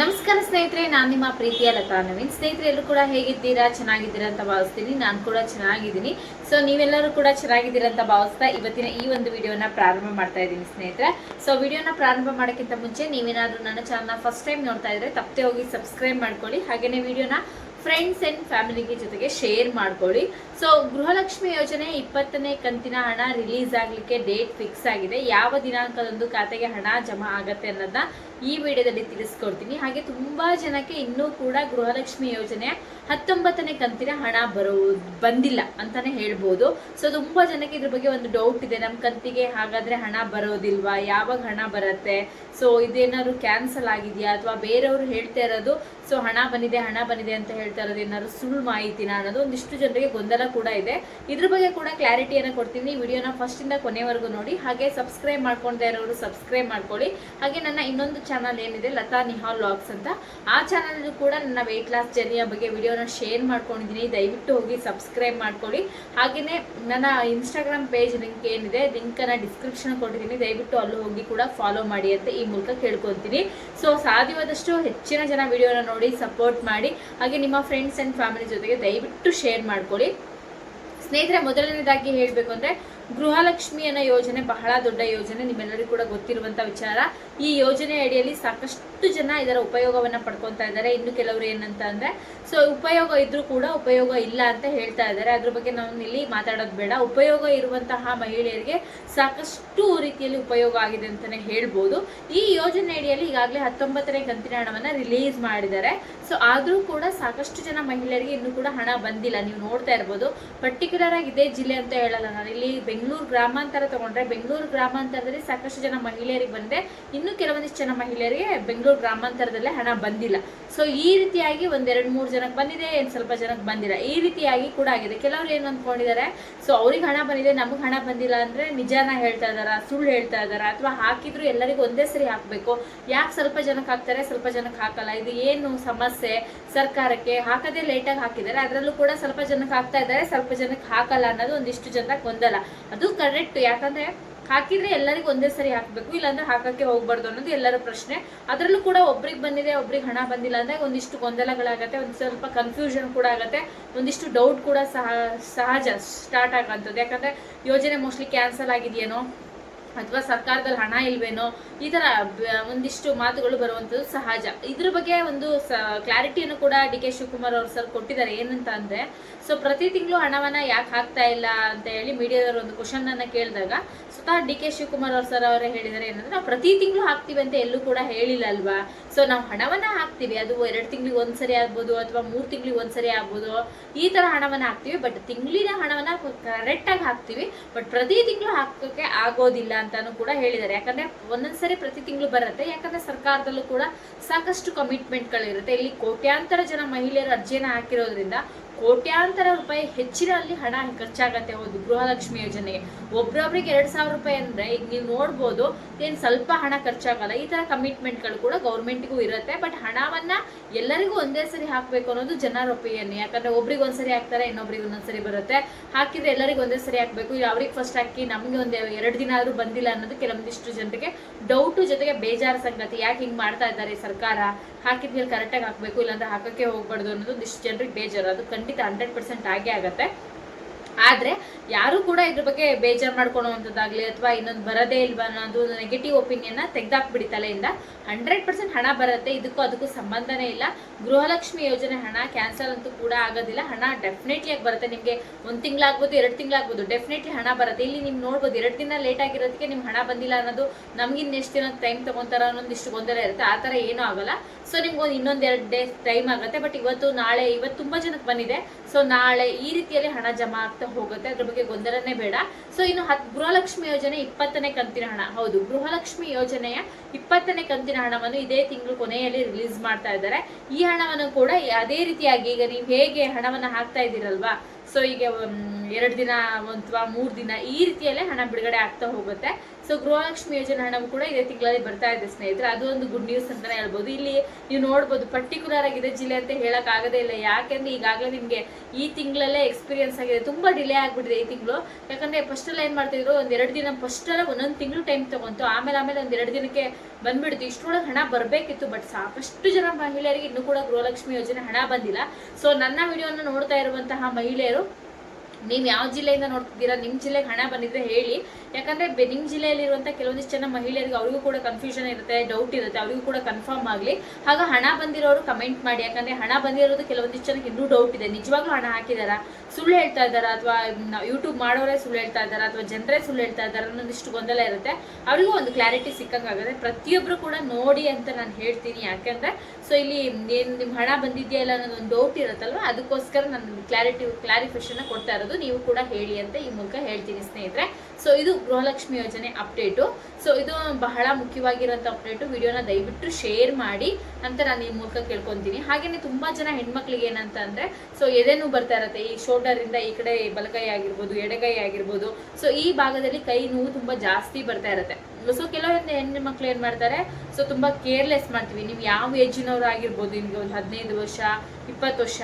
ನಮಸ್ಕಾರ ಸ್ನೇಹಿತರೆ, ನಾನು ನಿಮ್ಮ ಪ್ರೀತಿಯ ಲತಾ ನವೀನ್. ಸ್ನೇಹಿತರೆ ಎಲ್ಲರೂ ಕೂಡ ಹೇಗಿದ್ದೀರಾ? ಚೆನ್ನಾಗಿದ್ದೀರಾ ಅಂತ ಭಾವಿಸ್ತೀನಿ. ನಾನು ಕೂಡ ಚೆನ್ನಾಗಿದ್ದೀನಿ. ಸೊ ನೀವೆಲ್ಲರೂ ಕೂಡ ಚೆನ್ನಾಗಿದ್ದೀರಾ ಅಂತ ಭಾವಿಸ್ತಾ ಇವತ್ತಿನ ಈ ಒಂದು ವಿಡಿಯೋನ ಪ್ರಾರಂಭ ಮಾಡ್ತಾ ಇದ್ದೀನಿ ಸ್ನೇಹಿತರೆ. ಸೊ ವಿಡಿಯೋನ ಪ್ರಾರಂಭ ಮಾಡೋಕ್ಕಿಂತ ಮುಂಚೆ ನೀವೇನಾದರೂ ನನ್ನ ಚಾನಲ್ನ ಫಸ್ಟ್ ಟೈಮ್ ನೋಡ್ತಾ ಇದ್ರೆ ತಪ್ಪದೆ ಹೋಗಿ ಸಬ್ಸ್ಕ್ರೈಬ್ ಮಾಡ್ಕೊಳ್ಳಿ. ಹಾಗೆಯೇ ವಿಡಿಯೋನ ಫ್ರೆಂಡ್ಸ್ ಆ್ಯಂಡ್ ಫ್ಯಾಮಿಲಿಗೆ ಜೊತೆಗೆ ಶೇರ್ ಮಾಡ್ಕೊಳ್ಳಿ. ಸೊ ಗೃಹಲಕ್ಷ್ಮಿ ಯೋಜನೆ ಇಪ್ಪತ್ತನೇ ಕಂತಿನ ಹಣ ರಿಲೀಸ್ ಆಗಲಿಕ್ಕೆ ಡೇಟ್ ಫಿಕ್ಸ್ ಆಗಿದೆ. ಯಾವ ದಿನಾಂಕದಂದು ಖಾತೆಗೆ ಹಣ ಜಮಾ ಆಗತ್ತೆ ಅನ್ನೋದನ್ನ ಈ ವಿಡಿಯೋದಲ್ಲಿ ತಿಳಿಸ್ಕೊಡ್ತೀನಿ. ಹಾಗೆ ತುಂಬಾ ಜನಕ್ಕೆ ಇನ್ನೂ ಕೂಡ ಗೃಹಲಕ್ಷ್ಮಿ ಯೋಜನೆ ಹತ್ತೊಂಬತ್ತನೇ ಕಂತಿನ ಹಣ ಬರೋ, ಬಂದಿಲ್ಲ ಅಂತಾನೆ ಹೇಳ್ಬೋದು. ಸೊ ತುಂಬಾ ಜನಕ್ಕೆ ಇದ್ರ ಬಗ್ಗೆ ಒಂದು ಡೌಟ್ ಇದೆ. ನಮ್ಮ ಕಂತಿಗೆ ಹಾಗಾದ್ರೆ ಹಣ ಬರೋದಿಲ್ವಾ? ಯಾವಾಗ ಹಣ ಬರುತ್ತೆ? ಸೊ ಇದೇನಾದ್ರು ಕ್ಯಾನ್ಸಲ್ ಆಗಿದೆಯಾ? ಅಥವಾ ಬೇರೆಯವರು ಹೇಳ್ತಾ ಇರೋದು ಸೊ ಹಣ ಬಂದಿದೆ ಹಣ ಬಂದಿದೆ ಅಂತ ಹೇಳ್ತಾ ಇರೋದು ಏನಾದ್ರು ಸುಳ್ಳು ಮಾಹಿತಿನ ಅನ್ನೋದು ಒಂದಿಷ್ಟು ಜನರಿಗೆ ಗೊಂದಲ ಕೂಡ ಇದೆ. ಇದ್ರ ಬಗ್ಗೆ ಕೂಡ ಕ್ಲಾರಿಟಿಯನ್ನು ಕೊಡ್ತೀನಿ. ವಿಡಿಯೋನ ಫಸ್ಟ್ ಇಂದ ಕೊನೆವರೆಗೂ ನೋಡಿ. ಹಾಗೆ ಸಬ್ಸ್ಕ್ರೈಬ್ ಮಾಡ್ಕೊಂಡೇ ಇರೋರು ಸಬ್ಸ್ಕ್ರೈಬ್ ಮಾಡ್ಕೊಳ್ಳಿ. ಹಾಗೆ ನನ್ನ ಇನ್ನೊಂದು ಚಾನಲ್ ಏನಿದೆ, ಲತಾ ನಿಹಾಲ್ ಲಾಗ್ಸ್ ಅಂತ. ಆ ಚಾನಲ್ ಕೂಡ ನನ್ನ ವೆಯ್ಟ್ ಲಾಸ್ ಜರ್ನಿಯ ಬಗ್ಗೆ ವಿಡಿಯೋನ ಶೇರ್ ಮಾಡ್ಕೊಂಡಿದ್ದೀನಿ. ದಯವಿಟ್ಟು ಹೋಗಿ ಸಬ್ಸ್ಕ್ರೈಬ್ ಮಾಡ್ಕೊಳ್ಳಿ. ಹಾಗೆಯೇ ನನ್ನ ಇನ್ಸ್ಟಾಗ್ರಾಮ್ ಪೇಜ್ ಲಿಂಕ್ ಏನಿದೆ ಲಿಂಕನ್ನು ಡಿಸ್ಕ್ರಿಪ್ಷನ್ ಕೊಟ್ಟಿದ್ದೀನಿ. ದಯವಿಟ್ಟು ಅಲ್ಲೂ ಹೋಗಿ ಕೂಡ ಫಾಲೋ ಮಾಡಿ ಅಂತ ಈ ಮೂಲಕ ಕೇಳ್ಕೊತೀನಿ ಸೊ ಸಾಧ್ಯವಾದಷ್ಟು ಹೆಚ್ಚಿನ ಜನ ವಿಡಿಯೋನ ನೋಡಿ ಸಪೋರ್ಟ್ ಮಾಡಿ. ಹಾಗೆ ನಿಮ್ಮ ಫ್ರೆಂಡ್ಸ್ ಆ್ಯಂಡ್ ಫ್ಯಾಮಿಲಿ ಜೊತೆಗೆ ದಯವಿಟ್ಟು ಶೇರ್ ಮಾಡ್ಕೊಳ್ಳಿ. ಸ್ನೇಹಿತರೆ ಮೊದಲನೇದಾಗಿ ಹೇಳಬೇಕು ಅಂದರೆ ಗೃಹಲಕ್ಷ್ಮಿ ಅನ್ನೋ ಯೋಜನೆ ಬಹಳ ದೊಡ್ಡ ಯೋಜನೆ, ನಿಮ್ಮೆಲ್ಲರಿಗೂ ಕೂಡ ಗೊತ್ತಿರುವಂಥ ವಿಚಾರ. ಈ ಯೋಜನೆ ಅಡಿಯಲ್ಲಿ ಸಾಕಷ್ಟು ಜನ ಇದರ ಉಪಯೋಗವನ್ನ ಪಡ್ಕೊತಾ ಇದ್ದಾರೆ. ಇನ್ನು ಕೆಲವರು ಏನಂತ ಅಂದ್ರೆ, ಸೊ ಉಪಯೋಗ ಇದ್ರೂ ಕೂಡ ಉಪಯೋಗ ಇಲ್ಲ ಅಂತ ಹೇಳ್ತಾ ಇದ್ದಾರೆ. ಅದ್ರ ಬಗ್ಗೆ ನಾವು ಇಲ್ಲಿ ಮಾತಾಡೋದು ಬೇಡ. ಉಪಯೋಗ ಇರುವಂತಹ ಮಹಿಳೆಯರಿಗೆ ಸಾಕಷ್ಟು ರೀತಿಯಲ್ಲಿ ಉಪಯೋಗ ಆಗಿದೆ ಅಂತಾನೆ ಹೇಳ್ಬೋದು. ಈ ಯೋಜನೆ ಅಡಿಯಲ್ಲಿ ಈಗಾಗಲೇ ಹತ್ತೊಂಬತ್ತನೇ ಕಂತಿನ ಹಣವನ್ನು ರಿಲೀಸ್ ಮಾಡಿದ್ದಾರೆ. ಸೊ ಆದರೂ ಕೂಡ ಸಾಕಷ್ಟು ಜನ ಮಹಿಳೆಯರಿಗೆ ಇನ್ನೂ ಕೂಡ ಹಣ ಬಂದಿಲ್ಲ. ನೀವು ನೋಡ್ತಾ ಇರ್ಬೋದು. ಪರ್ಟಿಕ್ಯುಲರ್ ಆಗಿ ಇದೇ ಜಿಲ್ಲೆ ಅಂತ ಹೇಳಲ್ಲ. ನಾನು ಇಲ್ಲಿ ಬೆಂಗಳೂರು ಗ್ರಾಮಾಂತರ ತಗೊಂಡ್ರೆ, ಬೆಂಗಳೂರು ಗ್ರಾಮಾಂತರದಲ್ಲಿ ಸಾಕಷ್ಟು ಜನ ಮಹಿಳೆಯರಿಗೆ ಬಂದರೆ, ಇನ್ನು ಕೆಲವೊಂದಿಷ್ಟು ಜನ ಮಹಿಳೆಯರಿಗೆ ಬೆಂಗಳೂರು ಗ್ರಾಮಾಂತರದಲ್ಲೇ ಹಣ ಬಂದಿಲ್ಲ. ಸೊ ಈ ರೀತಿಯಾಗಿ ಒಂದೆರಡು ಮೂರು ಜನಕ್ಕೆ ಬಂದಿದೆ ಏನು ಸ್ವಲ್ಪ ಜನಕ್ಕೆ ಬಂದಿಲ್ಲ. ಈ ರೀತಿಯಾಗಿ ಕೂಡ ಆಗಿದೆ. ಕೆಲವರು ಏನು ಅಂದ್ಕೊಂಡಿದ್ದಾರೆ ಸೊ ಅವ್ರಿಗೆ ಹಣ ಬಂದಿದೆ, ನಮಗೆ ಹಣ ಬಂದಿಲ್ಲ ಅಂದರೆ ನಿಜಾನ ಹೇಳ್ತಾ ಇದ್ದಾರಾ, ಸುಳ್ಳು ಹೇಳ್ತಾ ಇದ್ದಾರಾ, ಅಥವಾ ಹಾಕಿದ್ರು ಎಲ್ಲರಿಗೂ ಒಂದೇ ಸರಿ ಹಾಕಬೇಕು? ಯಾಕೆ ಸ್ವಲ್ಪ ಜನಕ್ಕೆ ಹಾಕ್ತಾರೆ, ಸ್ವಲ್ಪ ಜನಕ್ಕೆ ಹಾಕಲ್ಲ? ಇದು ಏನು ಸಮಸ್ಯೆ ಸರ್ಕಾರಕ್ಕೆ? ಹಾಕದೇ ಲೇಟಾಗಿ ಹಾಕಿದ್ದಾರೆ, ಅದರಲ್ಲೂ ಕೂಡ ಸ್ವಲ್ಪ ಜನಕ್ಕೆ ಹಾಕ್ತಾ ಇದ್ದಾರೆ, ಸ್ವಲ್ಪ ಜನಕ್ಕೆ ಹಾಕಲ್ಲ ಅನ್ನೋದು ಒಂದಿಷ್ಟು ಜನಕ್ಕೆ ಗೊಂದಲ. ಅದು ಕರೆಕ್ಟ್ ಯಾಕಂದ್ರೆ ಹಾಕಿದ್ರೆ ಎಲ್ಲರಿಗೂ ಒಂದೇ ಸರಿ ಹಾಕಬೇಕು, ಇಲ್ಲಾಂದ್ರೆ ಹಾಕಕ್ಕೆ ಹೋಗ್ಬಾರ್ದು ಅನ್ನೋದು ಎಲ್ಲರ ಪ್ರಶ್ನೆ. ಅದರಲ್ಲೂ ಕೂಡ ಒಬ್ರಿಗೆ ಬಂದಿದೆ, ಒಬ್ರಿಗೆ ಹಣ ಬಂದಿಲ್ಲ ಅಂದ್ರೆ ಒಂದಿಷ್ಟು ಗೊಂದಲಗಳಾಗತ್ತೆ, ಒಂದು ಸ್ವಲ್ಪ ಕನ್ಫ್ಯೂಷನ್ ಕೂಡ ಆಗುತ್ತೆ, ಒಂದಿಷ್ಟು ಡೌಟ್ ಕೂಡ ಸಹ, ಸಹಜ ಸ್ಟಾರ್ಟ್ ಆಗೋಂಥದ್ದು. ಯಾಕಂದ್ರೆ ಯೋಜನೆ ಮೋಸ್ಟ್ಲಿ ಕ್ಯಾನ್ಸಲ್ ಆಗಿದೆಯೇನೋ? ಅಥವಾ ಸರ್ಕಾರದಲ್ಲಿ ಹಣ ಇಲ್ವೇನೋ, ಈ ಥರ ಒಂದಿಷ್ಟು ಮಾತುಗಳು ಬರುವಂಥದ್ದು ಸಹಜ. ಇದ್ರ ಬಗ್ಗೆ ಒಂದು ಸ, ಕ್ಲಾರಿಟಿಯನ್ನು ಕೂಡ ಡಿ ಕೆ ಶಿವಕುಮಾರ್ ಅವರು ಸರ್ ಕೊಟ್ಟಿದ್ದಾರೆ. ಏನಂತ ಅಂದರೆ, ಸೊ ಪ್ರತಿ ತಿಂಗಳು ಹಣವನ್ನು ಯಾಕೆ ಹಾಕ್ತಾ ಇಲ್ಲ ಅಂತ ಹೇಳಿ ಮೀಡಿಯಾದವರು ಒಂದು ಕ್ವಶನ್ ಅನ್ನ ಕೇಳಿದಾಗ, ಸ್ವತಃ ಡಿ ಕೆ ಶಿವಕುಮಾರ್ ಅವರು ಸರ್ ಅವರೇ ಹೇಳಿದ್ದಾರೆ. ಏನಂದ್ರೆ, ನಾವು ಪ್ರತಿ ತಿಂಗಳು ಹಾಕ್ತೀವಿ ಅಂತ ಎಲ್ಲೂ ಕೂಡ ಹೇಳಿಲ್ಲ ಅಲ್ವಾ? ಸೊ ನಾವು ಹಣವನ್ನ ಹಾಕ್ತೀವಿ. ಅದು ಎರಡು ತಿಂಗಳಿಗೆ ಒಂದ್ಸರಿ ಆಗ್ಬೋದು ಅಥವಾ ಮೂರು ತಿಂಗಳಿಗೆ ಒಂದ್ಸರಿ ಆಗ್ಬೋದು. ಈ ತರ ಹಣವನ್ನ ಹಾಕ್ತೀವಿ. ಬಟ್ ತಿಂಗಳಿನ ಹಣವನ್ನ ಕರೆಕ್ಟಾಗಿ ಹಾಕ್ತೀವಿ. ಬಟ್ ಪ್ರತಿ ತಿಂಗಳು ಹಾಕೋಕ್ಕೆ ಆಗೋದಿಲ್ಲ ಅಂತಾನು ಕೂಡ ಹೇಳಿದ್ದಾರೆ. ಯಾಕಂದ್ರೆ ಒಂದೊಂದ್ಸರಿ ಪ್ರತಿ ತಿಂಗಳು ಬರುತ್ತೆ. ಯಾಕಂದ್ರೆ ಸರ್ಕಾರದಲ್ಲೂ ಕೂಡ ಸಾಕಷ್ಟು ಕಮಿಟ್ಮೆಂಟ್ಗಳಿರುತ್ತೆ ಇಲ್ಲಿ ಕೋಟ್ಯಾಂತರ ಜನ ಮಹಿಳೆಯರು ಅರ್ಜಿಯನ್ನು ಹಾಕಿರೋದ್ರಿಂದ ಕೋಟ್ಯಾಂತರ ರೂಪಾಯಿ ಹೆಚ್ಚಿನ ಅಲ್ಲಿ ಹಣ ಖರ್ಚಾಗತ್ತೆ. ಹೌದು, ಗೃಹಲಕ್ಷ್ಮಿ ಯೋಜನೆಗೆ. ಒಬ್ರೊಬ್ರಿಗೆ ಎರಡು ಸಾವಿರ ರೂಪಾಯಿ ಅಂದ್ರೆ ಈಗ ನೀವು ನೋಡ್ಬೋದು, ಏನು ಸ್ವಲ್ಪ ಹಣ ಖರ್ಚಾಗಲ್ಲ. ಈ ತರ ಕಮಿಟ್ಮೆಂಟ್ಗಳು ಕೂಡ ಗೌರ್ಮೆಂಟ್ಗೂ ಇರುತ್ತೆ. ಬಟ್ ಹಣವನ್ನ ಎಲ್ಲರಿಗೂ ಒಂದೇ ಸರಿ ಹಾಕಬೇಕು ಅನ್ನೋದು ಜನರ ಒಪಿನಿಯನ್ ಯಾಕಂದ್ರೆ ಒಬ್ರಿಗೆ ಒಂದ್ಸರಿ ಹಾಕ್ತಾರೆ, ಇನ್ನೊಬ್ರಿಗೆ ಒಂದೊಂದ್ಸರಿ ಬರುತ್ತೆ. ಹಾಕಿದ್ರೆ ಎಲ್ಲರಿಗೂ ಒಂದೇ ಸರಿ ಹಾಕಬೇಕು. ಅವ್ರಿಗೆ ಫಸ್ಟ್ ಹಾಕಿ ನಮಗೆ ಒಂದು ಎರಡು ದಿನ ಆದ್ರೂ ಬಂದಿಲ್ಲ ಅನ್ನೋದು ಕೆಲವೊಂದಿಷ್ಟು ಜನರಿಗೆ ಡೌಟು ಜೊತೆಗೆ ಬೇಜಾರು ಸಂಗತಿ. ಯಾಕೆ ಹಿಂಗೆ ಮಾಡ್ತಾ ಇದ್ದಾರೆ ಸರ್ಕಾರ? ಹಾಕಿದ್ಮೇಲೆ ಕರೆಕ್ಟಾಗಿ ಹಾಕಬೇಕು, ಇಲ್ಲಾಂದ್ರೆ ಹಾಕಕ್ಕೆ ಹೋಗ್ಬಾರ್ದು ಅನ್ನೋದು ಇಷ್ಟು ಜನರಿಗೆ ಬೇಜಾರು. ಅದು ಖಂಡಿತ ಹಂಡ್ರೆಡ್ ಪರ್ಸೆಂಟ್ ಆಗೇ ಆಗತ್ತೆ. ಆದ್ರೆ ಯಾರು ಕೂಡ ಇದ್ರ ಬಗ್ಗೆ ಬೇಜಾರು ಮಾಡ್ಕೊಳ್ಳುವಂಥದ್ದಾಗ್ಲಿ ಅಥವಾ ಇನ್ನೊಂದು ಬರದೇ ಇಲ್ವಾ ಅನ್ನೋದು ನೆಗೆಟಿವ್ ಒಪಿನಿಯನ್ ತೆಗ್ದಾಕ್ಬಿಡಿ ತಲೆಯಿಂದ. ಹಂಡ್ರೆಡ್ ಪರ್ಸೆಂಟ್ ಹಣ ಬರುತ್ತೆ, ಇದಕ್ಕೂ ಅದಕ್ಕೂ ಸಂಬಂಧನೇ ಇಲ್ಲ. ಗೃಹಲಕ್ಷ್ಮಿ ಯೋಜನೆ ಹಣ ಕ್ಯಾನ್ಸಲ್ ಅಂತೂ ಕೂಡ ಆಗೋದಿಲ್ಲ. ಹಣ ಡೆಫಿನೆಟ್ಲಿ ಆಗಿ ಬರುತ್ತೆ. ನಿಮಗೆ ಒಂದು ತಿಂಗಳಾಗ್ಬೋದು, ಎರಡು ತಿಂಗಳಾಗ್ಬೋದು ಡೆಫಿನೆಟ್ಲಿ ಹಣ ಬರುತ್ತೆ. ಇಲ್ಲಿ ನೀವು ನೋಡ್ಬೋದು, ಎರಡು ದಿನ ಲೇಟ್ ಆಗಿರೋದಕ್ಕೆ ನಿಮ್ಗೆ ಹಣ ಬಂದಿಲ್ಲ ಅನ್ನೋದು ನಮ್ಗಿನ್ನ ಎಷ್ಟು ದಿನ ಟೈಮ್ ತಗೊಂತಾರ ಅನ್ನೊಂದಿಷ್ಟು ಗೊಂದಲ ಇರುತ್ತೆ. ಆ ಥರ ಏನೂ ಆಗಲ್ಲ. ಸೊ ನಿಮ್ಗೆ ಒಂದು ಇನ್ನೊಂದು ಎರಡು ಡೇಸ್ ಟೈಮ್ ಆಗುತ್ತೆ. ಬಟ್ ಇವತ್ತು, ನಾಳೆ, ಇವತ್ತು ತುಂಬ ಜನಕ್ಕೆ ಬಂದಿದೆ. ಸೊ ನಾಳೆ ಈ ರೀತಿಯಲ್ಲಿ ಹಣ ಜಮಾ ಆಗ್ತಾ ಹೋಗುತ್ತೆ. ಅದ್ರ ಗೊಂದಲನೇ ಬೇಡ. ಸೊ ಇನ್ನು ಹತ್, ಗೃಹಲಕ್ಷ್ಮಿ ಯೋಜನೆ ಇಪ್ಪತ್ತನೇ ಕಂತಿನ ಹಣ. ಹೌದು, ಗೃಹಲಕ್ಷ್ಮಿ ಯೋಜನೆಯ ಇಪ್ಪತ್ತನೇ ಕಂತಿನ ಹಣವನ್ನು ಇದೇ ತಿಂಗಳು ಕೊನೆಯಲ್ಲಿ ರಿಲೀಸ್ ಮಾಡ್ತಾ ಇದ್ದಾರೆ. ಈ ಹಣವನ್ನು ಕೂಡ ಅದೇ ರೀತಿಯಾಗಿ ಈಗ ನೀವು ಹೇಗೆ ಹಣವನ್ನು ಹಾಕ್ತಾ ಇದ್ದೀರಲ್ವಾ? ಸೊ ಈಗ ಎರಡು ದಿನ ಅಥವಾ ಮೂರು ದಿನ ಈ ರೀತಿಯಲ್ಲೇ ಹಣ ಬಿಡುಗಡೆ ಆಗ್ತಾ ಹೋಗುತ್ತೆ. ಸೊ ಗೃಹಲಕ್ಷ್ಮಿ ಯೋಜನೆ ಹಣವು ಕೂಡ ಇದೇ ತಿಂಗಳಲ್ಲಿ ಬರ್ತಾ ಇದೆ ಸ್ನೇಹಿತರೆ. ಅದು ಒಂದು ಗುಡ್ ನ್ಯೂಸ್ ಅಂತಾನೆ ಹೇಳ್ಬೋದು. ಇಲ್ಲಿ ನೀವು ನೋಡ್ಬೋದು ಪರ್ಟಿಕ್ಯುಲರ್ ಆಗಿದೆ ಜಿಲ್ಲೆ ಅಂತ ಹೇಳಕ್ ಆಗದೇ ಇಲ್ಲ. ಯಾಕೆಂದ್ರೆ ಈಗಾಗಲೇ ನಿಮಗೆ ಈ ತಿಂಗಳಲ್ಲೇ ಎಕ್ಸ್ಪೀರಿಯನ್ಸ್ ಆಗಿದೆ. ತುಂಬಾ ಡಿಲೇ ಆಗ್ಬಿಟ್ಟಿದೆ ಈ ತಿಂಗಳು. ಯಾಕಂದ್ರೆ ಫಸ್ಟ್ ಏನು ಮಾಡ್ತಿದ್ರು, ಒಂದ್ ಎರಡು ದಿನ ಫಸ್ಟ್ ಎಲ್ಲ ಒಂದೊಂದು ತಿಂಗಳು ಟೈಮ್ ತಗೊಂತು. ಆಮೇಲೆ ಆಮೇಲೆ ಒಂದು ಎರಡು ದಿನಕ್ಕೆ ಬಂದ್ಬಿಡ್ತು. ಇಷ್ಟರೊಳಗೆ ಹಣ ಬರಬೇಕಿತ್ತು ಬಟ್ ಸಾಕಷ್ಟು ಜನ ಮಹಿಳೆಯರಿಗೆ ಇನ್ನೂ ಕೂಡ ಗೃಹಲಕ್ಷ್ಮಿ ಯೋಜನೆ ಹಣ ಬಂದಿಲ್ಲ. ಸೊ ನನ್ನ ವಿಡಿಯೋನ ನೋಡ್ತಾ ಇರುವಂತಹ ಮಹಿಳೆಯರು ನೀವು ಯಾವ ಜಿಲ್ಲೆಯಿಂದ ನೋಡ್ತಿದ್ದೀರಾ? ನಿಮ್ಮ ಜಿಲ್ಲೆಗೆ ಹಣ ಬಂದಿದ್ರೆ ಹೇಳಿ. ಯಾಕಂದ್ರೆ ನಿಮ್ಮ ಜಿಲ್ಲೆಯಲ್ಲಿರುವಂಥ ಕೆಲವೊಂದಿಷ್ಟು ಜನ ಮಹಿಳೆಯರಿಗೆ ಅವರಿಗೂ ಕೂಡ ಕನ್ಫ್ಯೂಷನ್ ಇರುತ್ತೆ ಡೌಟ್ ಇರುತ್ತೆ, ಅವರಿಗೂ ಕೂಡ ಕನ್ಫರ್ಮ್ ಆಗಲಿ. ಆಗ ಹಣ ಬಂದಿರೋರು ಕಮೆಂಟ್ ಮಾಡಿ. ಯಾಕಂದ್ರೆ ಹಣ ಬಂದಿರೋದು ಕೆಲವೊಂದಿಷ್ಟು ಜನಕ್ಕೆ ಇನ್ನೂ ಡೌಟ್ ಇದೆ. ನಿಜವಾಗ್ಲೂ ಹಣ ಹಾಕಿದಾರಾ? ಸುಳ್ಳು ಹೇಳ್ತಾ ಇದ್ದಾರಾ ಅಥವಾ ಯೂಟ್ಯೂಬ್ ಮಾಡೋರೇ ಸುಳ್ಳು ಹೇಳ್ತಾ ಇದ್ದಾರಾ ಅಥವಾ ಜನರೇ ಸುಳ್ಳು ಹೇಳ್ತಾ ಇದ್ದಾರಾ ಅನ್ನೋದಿಷ್ಟು ಗೊಂದಲ ಇರುತ್ತೆ. ಅವರಿಗೂ ಒಂದು ಕ್ಲಾರಿಟಿ ಸಿಕ್ಕಂಗಾಗುತ್ತೆ ಪ್ರತಿಯೊಬ್ಬರು ಕೂಡ ನೋಡಿ ಅಂತ ನಾನು ಹೇಳ್ತೀನಿ. ಯಾಕೆಂದರೆ ಸೊ ಇಲ್ಲಿ ಏನು ನಿಮ್ಮ ಹಣ ಬಂದಿದೆಯಾ ಅನ್ನೋದು ಒಂದು ಡೌಟ್ ಇರುತ್ತಲ್ವ? ಅದಕ್ಕೋಸ್ಕರ ನಾನು ಕ್ಲಾರಿಟಿ ಕ್ಲಾರಿಫಿಕೇಶನ್ ಕೊಡ್ತಾ ಇರೋದು. ನೀವು ಕೂಡ ಹೇಳಿ ಅಂತ ಈ ಮೂಲಕ ಹೇಳ್ತೀನಿ ಸ್ನೇಹಿತರೆ. ಸೊ ಇದು ಗೃಹಲಕ್ಷ್ಮಿ ಯೋಜನೆ ಅಪ್ಡೇಟು ಸೊ ಇದು ಬಹಳ ಮುಖ್ಯವಾಗಿರೋಂಥ ಅಪ್ಡೇಟು ವಿಡಿಯೋನ ದಯವಿಟ್ಟು ಶೇರ್ ಮಾಡಿ ಅಂತ ನಾನು ಈ ಮೂಲಕ ಕೇಳ್ಕೊತೀನಿ. ಹಾಗೇನೆ ತುಂಬಾ ಜನ ಹೆಣ್ಮಕ್ಳಿಗೆ ಏನಂತ ಅಂದ್ರೆ ಸೊ ಎದೆನೂ ಬರ್ತಾ ಇರುತ್ತೆ. ಈ ಶೋಲ್ಡರ್ ಇಂದ ಈ ಕಡೆ ಬಲಗೈ ಆಗಿರ್ಬೋದು, ಎಡಗೈ ಆಗಿರ್ಬೋದು. ಸೊ ಈ ಭಾಗದಲ್ಲಿ ಕೈ ನೋವು ತುಂಬಾ ಜಾಸ್ತಿ ಬರ್ತಾ ಇರುತ್ತೆ. ಸೊ ಕೆಲವೊಂದು ಹೆಣ್ಣು ಮಕ್ಳು ಏನ್ ಮಾಡ್ತಾರೆ ಸೊ ತುಂಬಾ ಕೇರ್ಲೆಸ್ ಮಾಡ್ತೀವಿ. ನೀವು ಯಾವ ಏಜಿನವ್ರು ಆಗಿರ್ಬೋದು, ನಿಮ್ಗೆ ಒಂದು ಹದಿನೈದು ವರ್ಷ, ಇಪ್ಪತ್ತು ವರ್ಷ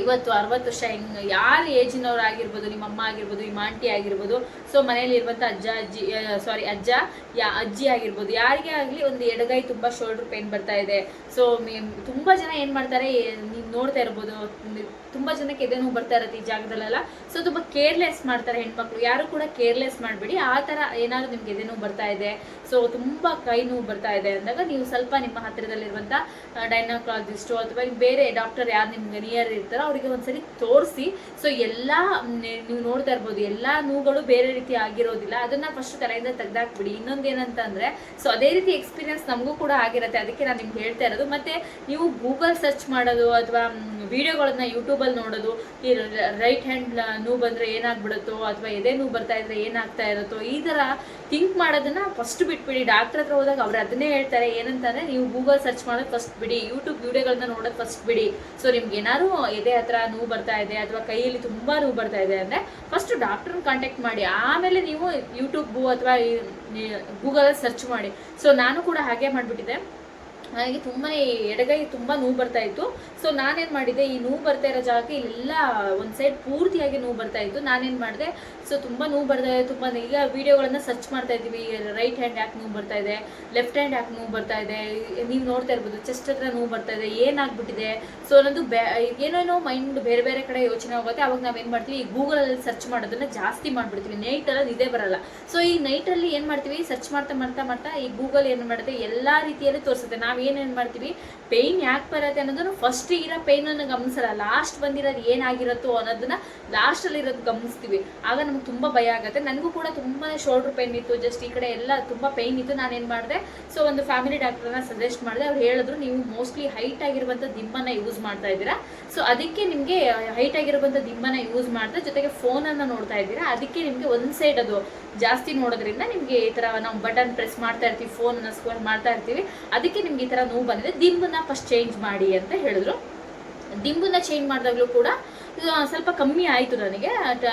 ಐವತ್ತು, ಅರವತ್ತು ವರ್ಷ ಹೆಂಗ್, ಯಾರು ಏಜಿನವ್ರು ಆಗಿರ್ಬೋದು ನಿಮ್ಮ ಅಮ್ಮ ಆಗಿರ್ಬೋದು ನಿಮ್ಮ ಆಂಟಿ ಆಗಿರ್ಬೋದು ಸೊ ಮನೆಯಲ್ಲಿ ಇರುವಂಥ ಅಜ್ಜ ಅಜ್ಜಿ ಸಾರಿ ಅಜ್ಜ, ಯಾ, ಅಜ್ಜಿ ಆಗಿರ್ಬೋದು, ಯಾರಿಗೆ ಆಗಲಿ ಒಂದು ಎಡಗೈ ತುಂಬ ಶೋಲ್ಡರ್ ಪೇನ್ ಬರ್ತಾ ಇದೆ. ಸೊ ತುಂಬ ಜನ ಏನು ಮಾಡ್ತಾರೆ ನೀವು ನೋಡ್ತಾ ಇರ್ಬೋದು ತುಂಬ ಜನಕ್ಕೆ ಎದೆ ನೋವು ಬರ್ತಾ ಇರುತ್ತೆ ಈ ಜಾಗದಲ್ಲೆಲ್ಲ. ಸೊ ತುಂಬ ಕೇರ್ಲೆಸ್ ಮಾಡ್ತಾರೆ ಹೆಣ್ಮಕ್ಳು. ಯಾರು ಕೂಡ ಕೇರ್ಲೆಸ್ ಮಾಡಬೇಡಿ. ಆ ಥರ ಏನಾದರೂ ನಿಮ್ಗೆ ಎದೆ ನೋವು ಬರ್ತಾ ಇದೆ. ಸೊ ತುಂಬ ಕೈ ನೋವು ಬರ್ತಾ ಇದೆ ಅಂದಾಗ ನೀವು ಸ್ವಲ್ಪ ನಿಮ್ಮ ಹತ್ತಿರದಲ್ಲಿರುವಂಥ ಡೈನಾಕಾಲಜಿಸ್ಟು ಅಥವಾ ಬೇರೆ ಡಾಕ್ಟರ್ ಯಾರು ನಿಮ್ಗೆ ನಿಯರ್ ಇರ್ತಾರೋ ಅವರಿಗೆ ಒಂದ್ಸರಿ ತೋರಿಸಿ. ಸೊ ಎಲ್ಲ ನೀವು ನೋಡ್ತಾ ಇರ್ಬೋದು, ಎಲ್ಲ ನೋವುಗಳು ಬೇರೆ ರೀತಿ ಆಗಿರೋದಿಲ್ಲ. ಅದನ್ನ ಫಸ್ಟ್ ತಲೆಯಿಂದ ತೆಗ್ದಾಕ್ಬಿಡಿ. ಇನ್ನೊಂದು ಏನಂತಂದ್ರೆ ಸೊ ಅದೇ ರೀತಿ ಎಕ್ಸ್ಪೀರಿಯನ್ಸ್ ನಮಗೂ ಕೂಡ ಆಗಿರುತ್ತೆ. ಅದಕ್ಕೆ ನಾನು ನಿಮ್ಗೆ ಹೇಳ್ತಾ ಇರೋದು. ಮತ್ತೆ ನೀವು ಗೂಗಲ್ ಸರ್ಚ್ ಮಾಡೋದು ಅಥವಾ ವಿಡಿಯೋಗಳನ್ನ ಯೂಟ್ಯೂಬಲ್ಲಿ ನೋಡೋದು, ಈ ರೈಟ್ ಹ್ಯಾಂಡ್ ನೋವು ಬಂದ್ರೆ ಏನಾಗ್ಬಿಡುತ್ತೋ ಅಥವಾ ಎದೆ ನೋವು ಬರ್ತಾ ಇದ್ರೆ ಏನಾಗ್ತಾ ಇರುತ್ತೋ, ಈ ಥರ ಥಿಂಕ್ ಮಾಡೋದನ್ನ ಫಸ್ಟ್ ಬಿಟ್ಬಿಡಿ. ಡಾಕ್ಟರ್ ಹತ್ರ ಹೋದಾಗ ಅವ್ರು ಅದನ್ನೇ ಹೇಳ್ತಾರೆ ಏನಂತಂದ್ರೆ ನೀವು ಗೂಗಲ್ ಸರ್ಚ್ ಮಾಡೋದು ಫಸ್ಟ್ ಬಿಡಿ ಯೂಟ್ಯೂಬ್ ವಿಡಿಯೋಗಳನ್ನ ನೋಡೋದು ಫಸ್ಟ್ ಬಿಡಿ. ಸೊ ನಿಮ್ಗೆ ಏನಾದ್ರು ಎದೆ ಹತ್ರ ನೋವು ಬರ್ತಾ ಇದೆ ಅಥವಾ ಕೈಯಲ್ಲಿ ತುಂಬಾ ನೋವು ಬರ್ತಾ ಇದೆ ಅಂದ್ರೆ ಫಸ್ಟ್ ಡಾಕ್ಟರ್ನ ಕಾಂಟ್ಯಾಕ್ಟ್ ಮಾಡಿ. ಆಮೇಲೆ ನೀವು ಯೂಟ್ಯೂಬ್ ಅಥವಾ ಗೂಗಲಲ್ಲಿ ಸರ್ಚ್ ಮಾಡಿ. ಸೊ ನಾನು ಕೂಡ ಹಾಗೆ ಮಾಡಿಬಿಟ್ಟಿದ್ದೆ. ನನಗೆ ತುಂಬಾ ಎಡಗೈ ತುಂಬ ನೋವು ಬರ್ತಾ ಇತ್ತು. ಸೊ ನಾನೇನು ಮಾಡಿದೆ, ಈ ನೋವು ಬರ್ತಾ ಇರೋ ಜಾಗಕ್ಕೆ ಇಲ್ಲೆಲ್ಲ ಒಂದು ಸೈಡ್ ಪೂರ್ತಿಯಾಗಿ ನೋವು ಬರ್ತಾ ಇತ್ತು. ನಾನೇನು ಮಾಡಿದೆ ಸೊ ತುಂಬ ನೋವು ಬರ್ತಾ ಇದೆ ತುಂಬ ಈಗ ವೀಡಿಯೋಗಳನ್ನು ಸರ್ಚ್ ಮಾಡ್ತಾ ಇದ್ದೀವಿ. ರೈಟ್ ಹ್ಯಾಂಡ್ ಯಾಕೆ ನೋವು ಬರ್ತಾ ಇದೆ ಲೆಫ್ಟ್ ಹ್ಯಾಂಡ್ ಯಾಕೆ ನೋವು ಬರ್ತಾ ಇದೆ, ನೀವು ನೋಡ್ತಾ ಇರ್ಬೋದು ಚೆಸ್ಟ್ ಹತ್ರ ನೋವು ಬರ್ತಾ ಇದೆ, ಏನಾಗ್ಬಿಟ್ಟಿದೆ? ಸೊ ಅನ್ನೋದು ಏನೇನೋ ಮೈಂಡ್ ಬೇರೆ ಬೇರೆ ಕಡೆ ಯೋಚನೆ ಹೋಗುತ್ತೆ ಅವಾಗ ಏನು ಮಾಡ್ತೀವಿ, ಈ ಗೂಗಲಲ್ಲಿ ಸರ್ಚ್ ಮಾಡೋದನ್ನ ಜಾಸ್ತಿ ಮಾಡ್ಬಿಡ್ತೀವಿ. ನೈಟಲ್ಲಿ ಇದೇ ಬರಲ್ಲ. ಸೊ ಈ ನೈಟಲ್ಲಿ ಏನು ಮಾಡ್ತೀವಿ ಸರ್ಚ್ ಮಾಡ್ತಾ ಮಾಡ್ತಾ ಮಾಡ್ತಾ ಈ ಗೂಗಲ್ ಏನು ಮಾಡುತ್ತೆ, ಎಲ್ಲ ರೀತಿಯಲ್ಲಿ ತೋರಿಸುತ್ತೆ. ನಾವು ಏನೇನು ಮಾಡ್ತೀವಿ? ಪೇಯ್ನ್ ಯಾಕೆ ಬರುತ್ತೆ ಅನ್ನೋದನ್ನು ಫಸ್ಟ್ ಇರೋ ಪೇಯ್ನನ್ನು ಗಮನಿಸಲ್ಲ. ಲಾಸ್ಟ್ ಬಂದಿರೋದು ಏನಾಗಿರುತ್ತೋ ಅನ್ನೋದನ್ನ ಲಾಸ್ಟಲ್ಲಿ ಇರೋದು ಗಮನಿಸ್ತೀವಿ. ಆಗ ನಮ್ಗೆ ತುಂಬ ಭಯ ಆಗುತ್ತೆ. ನನಗೂ ಕೂಡ ತುಂಬಾ ಶೋಲ್ಡರ್ ಪೇನ್ ಇತ್ತು. ಜಸ್ಟ್ ಈ ಕಡೆ ಎಲ್ಲ ತುಂಬ ಪೇಯ್ನ್ ಇತ್ತು. ನಾನೇನು ಮಾಡಿದೆ? ಸೊ ಒಂದು ಫ್ಯಾಮಿಲಿ ಡಾಕ್ಟರ್ನ ಸಜೆಸ್ಟ್ ಮಾಡಿದೆ. ಅವ್ರು ಹೇಳಿದ್ರು, ನೀವು ಮೋಸ್ಟ್ಲಿ ಹೈಟ್ ಆಗಿರುವಂಥ ದಿಮ್ಮನ್ನ ಯೂಸ್ ಮಾಡ್ತಾ ಇದ್ದೀರಾ? ಸೊ ಅದಕ್ಕೆ ನಿಮಗೆ ಹೈಟ್ ಆಗಿರುವಂಥ ದಿಮ್ಮನ್ನ ಯೂಸ್ ಮಾಡಿದೆ. ಜೊತೆಗೆ ಫೋನನ್ನು ನೋಡ್ತಾ ಇದ್ದೀರಾ? ಅದಕ್ಕೆ ನಿಮಗೆ ಒಂದು ಸೈಡ್ ಅದು. ಜಾಸ್ತಿ ನೋಡೋದ್ರಿಂದ ನಿಮಗೆ ಈ ಥರ ನಾವು ಬಟನ್ ಪ್ರೆಸ್ ಮಾಡ್ತಾ ಇರ್ತೀವಿ ಫೋನ್ನ ಸ್ಕ್ರೋಲ್ ಮಾಡ್ತಾ ಇರ್ತೀವಿ. ಅದಕ್ಕೆ ನಿಮ್ಗೆ ಈ ಥರ ನೋವು ಬಂದಿದೆ. ದಿಂಬನ್ನ ಫಸ್ಟ್ ಚೇಂಜ್ ಮಾಡಿ ಅಂತ ಹೇಳಿದ್ರು. ದಿಂಬನ್ನ ಚೇಂಜ್ ಮಾಡಿದಾಗಲೂ ಕೂಡ ಸ್ವಲ್ಪ ಕಮ್ಮಿ ಆಯಿತು ನನಗೆ.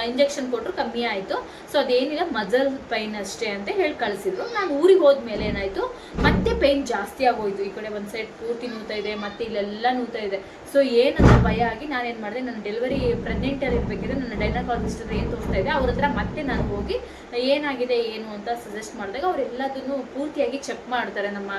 ಇಂಜೆಕ್ಷನ್ ಕೊಟ್ಟರು ಕಮ್ಮಿ ಆಯಿತು. ಸೊ ಅದೇನಿಲ್ಲ ಮಜಲ್ ಪೈನ್ ಅಷ್ಟೇ ಅಂತ ಹೇಳಿ ಕಳಿಸಿದ್ರು. ನಾನು ಊರಿಗೆ ಹೋದ್ಮೇಲೆ ಏನಾಯಿತು, ಮತ್ತೆ ಪೈನ್ ಜಾಸ್ತಿ ಆಗೋಯ್ತು. ಈ ಕಡೆ ಒಂದು ಸೈಡ್ ಪೂರ್ತಿ ನೂತಾ ಇದೆ, ಮತ್ತೆ ಇಲ್ಲೆಲ್ಲ ನೂತಾ ಇದೆ. ಸೊ ಏನಂತ ಭಯ ಆಗಿ ನಾನೇನು ಮಾಡಿದೆ, ನನ್ನ ಡೆಲಿವರಿ ಪ್ರೆಗ್ನೆಂಟಲ್ಲಿ ಇರಬೇಕಿದ್ರೆ ನನ್ನ ಡೈನಕಾಲಜಿಸ್ಟ್ ಹತ್ರ ಏನು ತೋರಿಸ್ತಾ ಇದೆ, ಅವ್ರ ಹತ್ರ ಮತ್ತೆ ನಾನು ಹೋಗಿ, ಏನಾಗಿದೆ, ಏನು ಅಂತ ಸಜೆಸ್ಟ್ ಮಾಡಿದಾಗ ಅವರೆಲ್ಲದನ್ನು ಪೂರ್ತಿಯಾಗಿ ಚೆಕ್ ಮಾಡ್ತಾರೆ. ನಮ್ಮ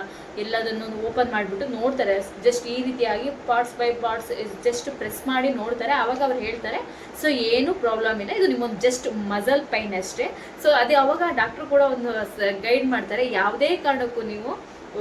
ಎಲ್ಲದನ್ನು ಓಪನ್ ಮಾಡಿಬಿಟ್ಟು ನೋಡ್ತಾರೆ. ಜಸ್ಟ್ ಈ ರೀತಿಯಾಗಿ parts by parts just press ಮಾಡಿ ನೋಡ್ತಾರೆ. ಅವಾಗ ಅವ್ರು ಹೇಳ್ತಾರೆ. ಸೊ ಏನು ಪ್ರಾಬ್ಲಮ್ ಇಲ್ಲ. ಇದು ನಿಮ್ಮೊಂದು ಜಸ್ಟ್ ಮಸಲ್ ಪೈನ್ ಅಷ್ಟೇ. ಸೊ ಅದೇ ಅವಾಗ ಡಾಕ್ಟ್ರು ಕೂಡ ಒಂದು ಗೈಡ್ ಮಾಡ್ತಾರೆ. ಯಾವುದೇ ಕಾರಣಕ್ಕೂ ನೀವು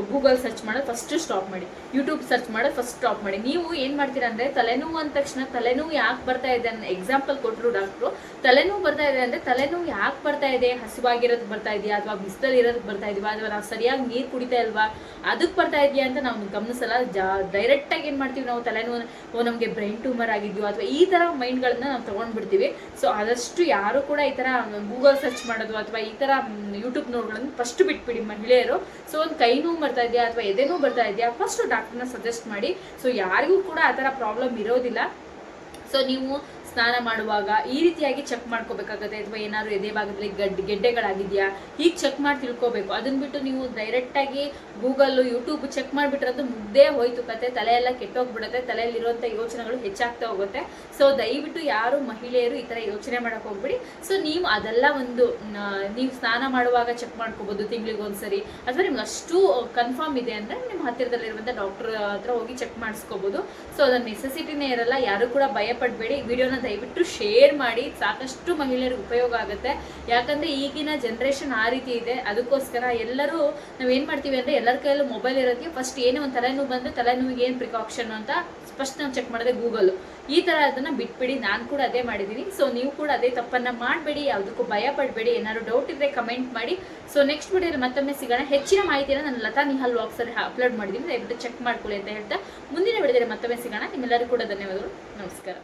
ಗೂಗಲ್ ಸರ್ಚ್ ಮಾಡೋದು ಫಸ್ಟ್ ಸ್ಟಾಪ್ ಮಾಡಿ. ಯೂಟ್ಯೂಬ್ ಸರ್ಚ್ ಮಾಡೋದು ಫಸ್ಟ್ ಸ್ಟಾಪ್ ಮಾಡಿ. ನೀವು ಏನು ಮಾಡ್ತೀರಾ ಅಂದರೆ ತಲೆನೋವು ಅಂದ ತಕ್ಷಣ ತಲೆನೋವು ಯಾಕೆ ಬರ್ತಾ ಇದೆ ಅನ್ನೋ ಎಕ್ಸಾಂಪಲ್ ಕೊಟ್ಟರು ಡಾಕ್ಟ್ರು ತಲೆನೋವು ಬರ್ತಾ ಇದೆ ಅಂದರೆ ತಲೆನೋವು ಯಾಕೆ ಬರ್ತಾ ಇದೆ? ಹಸಿವಾಗಿರೋದು ಬರ್ತಾ ಇದೆಯಾ ಅಥವಾ ಬಿಸಿಲಲ್ಲಿ ಇರೋದಕ್ಕೆ ಬರ್ತಾ ಇದೀವಾ ಅಥವಾ ನಾವು ಸರಿಯಾಗಿ ನೀರು ಕುಡಿತಾ ಇಲ್ವಾ? ಅದಕ್ಕೆ ಬರ್ತಾ ಇದೆಯಾ ಅಂತ ನಾವು ಗಮನಿಸಲ್ಲ. ಜಾ ಡೈರೆಕ್ಟಾಗಿ ಏನು ಮಾಡ್ತೀವಿ ನಾವು? ತಲೆನೋವು, ಓ, ನಮಗೆ ಬ್ರೈನ್ ಟ್ಯೂಮರ್ ಆಗಿದ್ಯೋ ಅಥವಾ ಈ ಥರ ಮೈಂಡ್ಗಳನ್ನ ನಾವು ತೊಗೊಂಡ್ಬಿಡ್ತೀವಿ ಸೊ ಆದಷ್ಟು ಯಾರು ಕೂಡ ಈ ಥರ ಗೂಗಲ್ ಸರ್ಚ್ ಮಾಡೋದು ಅಥವಾ ಈ ಥರ ಯೂಟ್ಯೂಬ್ ನೋಡ್ಗಳನ್ನು ಫಸ್ಟ್ ಬಿಟ್ಬಿಡಿ ಮಹಿಳೆಯರು. ಸೊ ಒಂದು ಕೈ ನೋವು ಬರ್ತಾ ಇದೆಯಾ ಅಥವಾ ಎದೆನೂ ಬರ್ತಾ ಇದೆಯಾ? ಫಸ್ಟ್ ಡಾಕ್ಟರ್ನ ಸಜೆಸ್ಟ್ ಮಾಡಿ. ಸೊ ಯಾರಿಗೂ ಕೂಡ ಆ ಥರ ಪ್ರಾಬ್ಲಮ್ ಇರೋದಿಲ್ಲ. ಸೊ ನೀವು ಸ್ನಾನ ಮಾಡುವಾಗ ಈ ರೀತಿಯಾಗಿ ಚೆಕ್ ಮಾಡ್ಕೋಬೇಕಾಗತ್ತೆ ಅಥವಾ ಏನಾದ್ರು ಎದೆ ಭಾಗದಲ್ಲಿ ಗಡ್, ಗೆಡ್ಡೆಗಳಾಗಿದೆಯಾ? ಹೀಗೆ ಚೆಕ್ ಮಾಡಿ ತಿಳ್ಕೊಬೇಕು. ಅದನ್ನ ಬಿಟ್ಟು ನೀವು ಡೈರೆಕ್ಟಾಗಿ ಗೂಗಲ್ಲು ಯೂಟ್ಯೂಬ್ ಚೆಕ್ ಮಾಡಿಬಿಟ್ರೆ ಅದು ಮುಗ್ದೇ ಹೋಯ್ತು ಕತೆ. ತಲೆ ಎಲ್ಲ ಕೆಟ್ಟೋಗ್ಬಿಡುತ್ತೆ. ತಲೆಯಲ್ಲಿರುವಂಥ ಯೋಚನೆಗಳು ಹೆಚ್ಚಾಗ್ತಾ ಹೋಗುತ್ತೆ. ಸೊ ದಯವಿಟ್ಟು ಯಾರು ಮಹಿಳೆಯರು ಈ ಥರ ಯೋಚನೆ ಮಾಡಕ್ ಹೋಗ್ಬಿಡಿ. ಸೊ ನೀವು ಅದೆಲ್ಲ ಒಂದು ನೀವು ಸ್ನಾನ ಮಾಡುವಾಗ ಚೆಕ್ ಮಾಡ್ಕೋಬೋದು ತಿಂಗಳಿಗೆ ಒಂದ್ಸರಿ ಅಥವಾ ನಿಮ್ಗೆ ಅಷ್ಟು ಕನ್ಫರ್ಮ್ ಇದೆ ಅಂದ್ರೆ ನಿಮ್ಮ ಹತ್ತಿರದಲ್ಲಿರುವಂಥ ಡಾಕ್ಟರ್ ಹತ್ರ ಹೋಗಿ ಚೆಕ್ ಮಾಡಿಸ್ಕೋಬಹುದು ಸೊ ಅದನ್ನ ನೆಸೆಸಿಟಿನೇ ಇರಲ್ಲ. ಯಾರು ಕೂಡ ಭಯಪಡಬೇಡಿ. ವಿಡಿಯೋನ ದಯವಿಟ್ಟು ಶೇರ್ ಮಾಡಿ, ಸಾಕಷ್ಟು ಮಹಿಳೆಯರಿಗೆ ಉಪಯೋಗ ಆಗುತ್ತೆ. ಯಾಕಂದ್ರೆ ಈಗಿನ ಜನ್ರೇಷನ್ ಆ ರೀತಿ ಇದೆ. ಅದಕ್ಕೋಸ್ಕರ ಎಲ್ಲರೂ ನಾವೇನ್ ಮಾಡ್ತೀವಿ ಅಂದ್ರೆ ಎಲ್ಲರ ಕೈಯಲ್ಲೂ ಮೊಬೈಲ್ ಇರೋದಕ್ಕೆ ಫಸ್ಟ್ ಏನೇ ಒಂದು ತಲೆನೋವು ಬಂದ್ರೆ ತಲೆನೋವಿಗೆ ಏನು ಪ್ರಿಕಾಕ್ಷನ್ ಅಂತ ಫಸ್ಟ್ ನಾವು ಚೆಕ್ ಮಾಡಿದೆ ಗೂಗಲ್ ಈ ತರ ಅದನ್ನ ಬಿಟ್ಬಿಡಿ. ನಾನು ಕೂಡ ಅದೇ ಮಾಡಿದ್ದೀನಿ. ಸೊ ನೀವು ಕೂಡ ಅದೇ ತಪ್ಪನ್ನ ಮಾಡಬೇಡಿ. ಯಾವುದಕ್ಕೂ ಭಯ ಪಡಬೇಡಿ. ಏನಾದ್ರು ಡೌಟ್ ಇದ್ರೆ ಕಮೆಂಟ್ ಮಾಡಿ. ಸೊ ನೆಕ್ಸ್ಟ್ ವಿಡಿಯೋ ಮತ್ತೊಮ್ಮೆ ಸಿಗೋಣ. ಹೆಚ್ಚಿನ ಮಾಹಿತಿಯನ್ನು ನಾನು ಲತಾ ನಿಹಾಲ್ ವಾಕ್ಸಲ್ಲಿ ಅಪ್ಲೋಡ್ ಮಾಡಿದ್ದೀನಿ. ದಯವಿಟ್ಟು ಚೆಕ್ ಮಾಡ್ಕೊಳ್ಳಿ ಅಂತ ಹೇಳ್ತಾ. ಮುಂದಿನ ವಿಡಿಯೋದಲ್ಲಿ ಮತ್ತೊಮ್ಮೆ ಸಿಗೋಣ. ನಿಮ್ಮೆಲ್ಲರೂ ಕೂಡ ಧನ್ಯವಾದಗಳು. ನಮಸ್ಕಾರ.